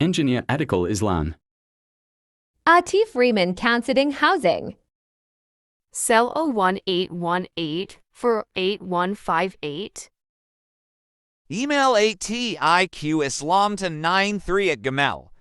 Engineer Atikul Islan. Atif Freeman Counseling Housing. Cell 01818 for 8158. Email ATIQ Islam to 93 at Gamel.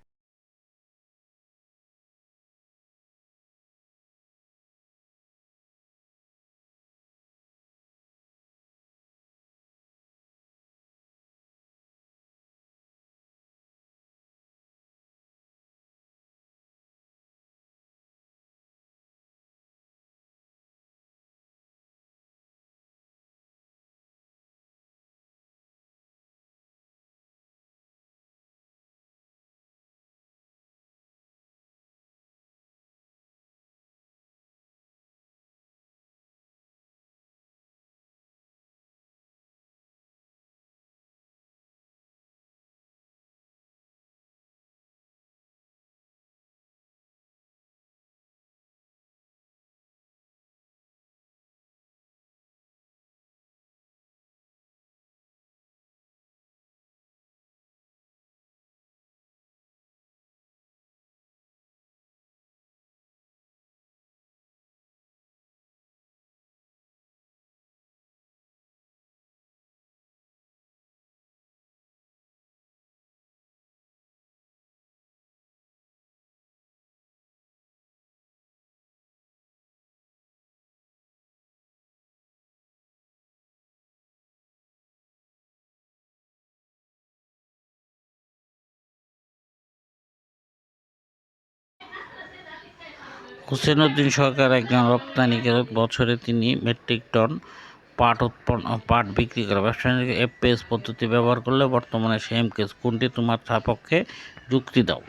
হোসেনউদ্দিন সরকার একজন রপ্তানিকারক বছরে তিনি metric ton পাট উৎপন্ন, পাট বিক্রি করে। ব্যবসায়িক এফপিএস পদ্ধতি ব্যবহার করলে বর্তমানে সেম কেস কোনটি তোমার সাপেক্ষে যুক্তি দাও।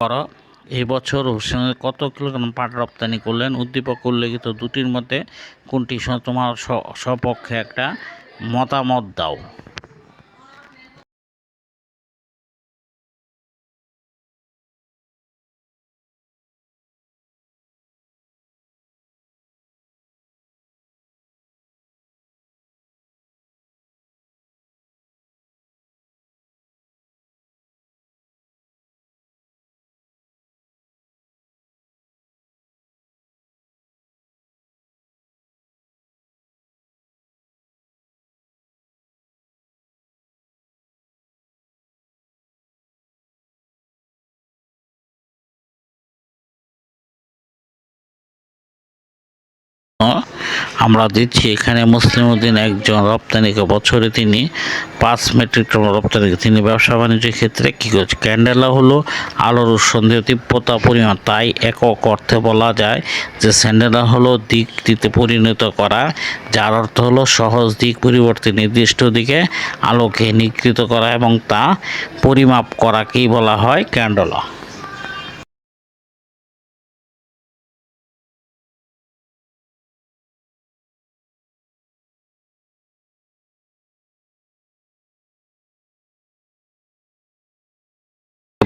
করো, এই বছর হোসেন কত কিলোগ্রাম পাট রপ্তানি করলেন? উদ্দীপক উল্লেখিত দুটির মধ্যে কোনটি তোমার স- সপক্ষে একটা মতামত দাও। আমরা দিচ্ছি এখানে মুসলিম উদ্দিন একজন রপ্তানিকে বছরে তিনি পাঁচ মেট্রিক টন রপ্তানি তিনি ব্যবসা বাণিজ্যের ক্ষেত্রে কী করছে? ক্যান্ডেলা হলো আলোর সন্দেহ তীব্রতা পরিমাণ। তাই একক অর্থে বলা যায় যে স্যান্ডেলা হলো দিক দিতে পরিণত করা, যার অর্থ হলো সহজ দিক পরিবর্তে নির্দিষ্ট দিকে আলোকে নিকৃত করা এবং তা পরিমাপ করাকেই বলা হয় ক্যান্ডেলা।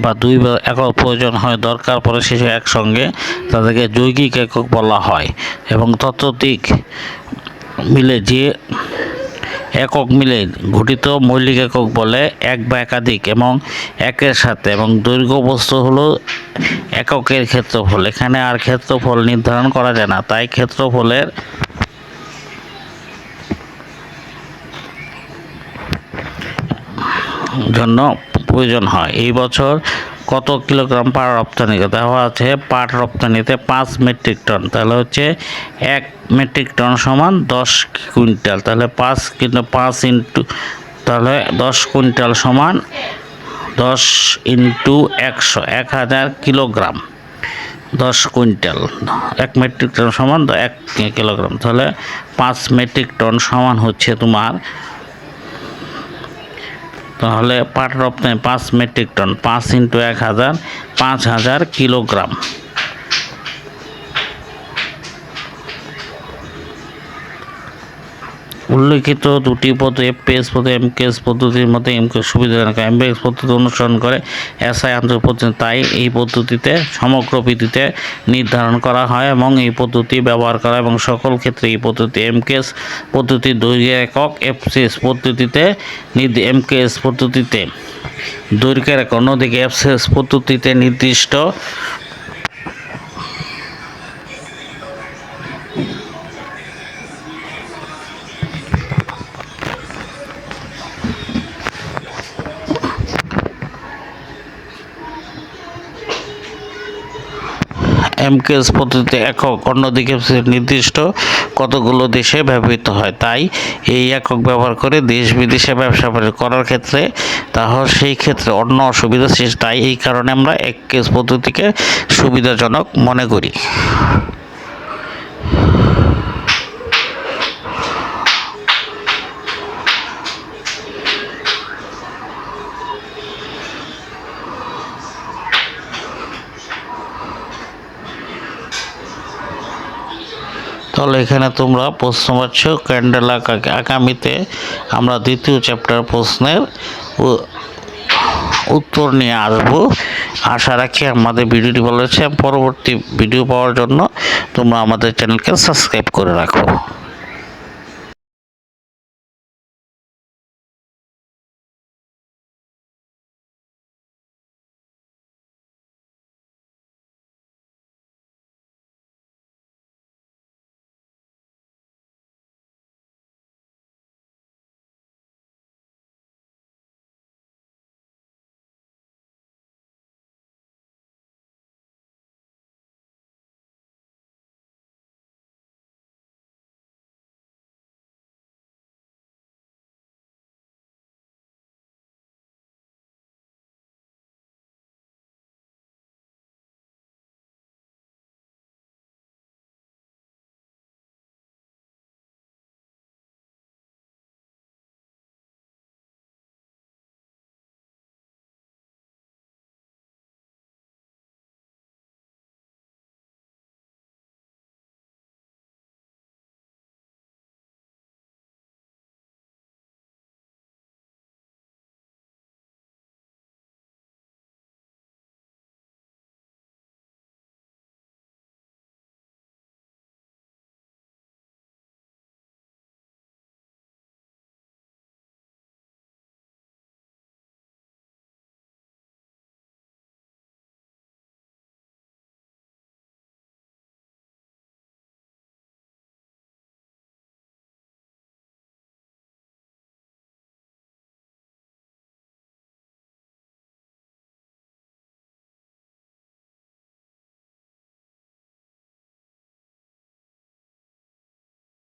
বা দুই বা একক প্রয়োজন হয়, দরকার পড়ে শেষে একসঙ্গে তাদেরকে যৌগিক একক বলা হয় এবং ততোধিক মিলে যে একক মিলে গঠিত মৌলিক একক বলে এক বা একাধিক এবং একের সাথে এবং দৈর্ঘ্য বস্তু হলো এককের ক্ষেত্রফল। এখানে আর ক্ষেত্রফল নির্ধারণ করা যায় না, তাই ক্ষেত্রফলের জন্য প্রয়োজন হয়। এই বছর কত কিলোগ্রাম পাট রপ্তানি দেওয়া আছে? পাট রপ্তানিতে পাঁচ মেট্রিক টন। তাহলে হচ্ছে এক মেট্রিক টন সমান দশ কুইন্টাল। তাহলে পাঁচ কিন্তু পাঁচ ইন্টু, তাহলে দশ কুইন্টাল সমান দশ ইন্টু একশো, এক হাজার কিলোগ্রাম। দশ কুইন্টাল, এক মেট্রিক টন সমান এক কিলোগ্রাম। তাহলে পাঁচ মেট্রিক টন সমান হচ্ছে তোমার তাহলে পাট রপ্তানি পাঁচ মেট্রিক টন পাঁচ ইন্টু এক হাজার পাঁচ হাজার কিলোগ্রাম। উল্লেখিত দুটি পদ্ধতি এফপিএস পদ্ধতি এমকেএস পদ্ধতির মধ্যে এমকে সুবিধাজনক এমবিএস পদ্ধতি অনুসরণ করে এসআই আন্তর্জাতিক পদ্ধতি, তাই এই পদ্ধতিতে সমগ্র ভিত্তিতে নির্ধারণ করা হয় এবং এই পদ্ধতি ব্যবহার করা এবং সকল ক্ষেত্রে এই পদ্ধতি, এমকেএস পদ্ধতির দৈর্ঘ্য একক, এফসিএস পদ্ধতিতে এমকেএস পদ্ধতিতে দৈর্ঘ্যের অন্যদিকে অ্যাপসেস পদ্ধতিতে নির্দিষ্ট এমকেএস পদ্ধতিতে একক অন্যদিকে নির্দিষ্ট কতগুলো দেশে ব্যবহৃত হয়। তাই এই একক ব্যবহার করে দেশ বিদেশে ব্যবসা বাণিজ্য করার ক্ষেত্রে তাহলে সেই ক্ষেত্রে অন্য অসুবিধা সৃষ্টি তাই এই কারণে আমরা এক কেস পদ্ধতিকে সুবিধাজনক মনে করি। তাহলে এখানে তোমরা প্রশ্ন পাচ্ছ, ক্যান্ডেল আগামীতে আমরা দ্বিতীয় চ্যাপ্টার প্রশ্নের উত্তর নিয়ে আসব। আশা রাখি আমাদের ভিডিওটি ভালো হয়েছে পরবর্তী ভিডিও পাওয়ার জন্য তোমরা আমাদের চ্যানেলকে সাবস্ক্রাইব করে রাখো।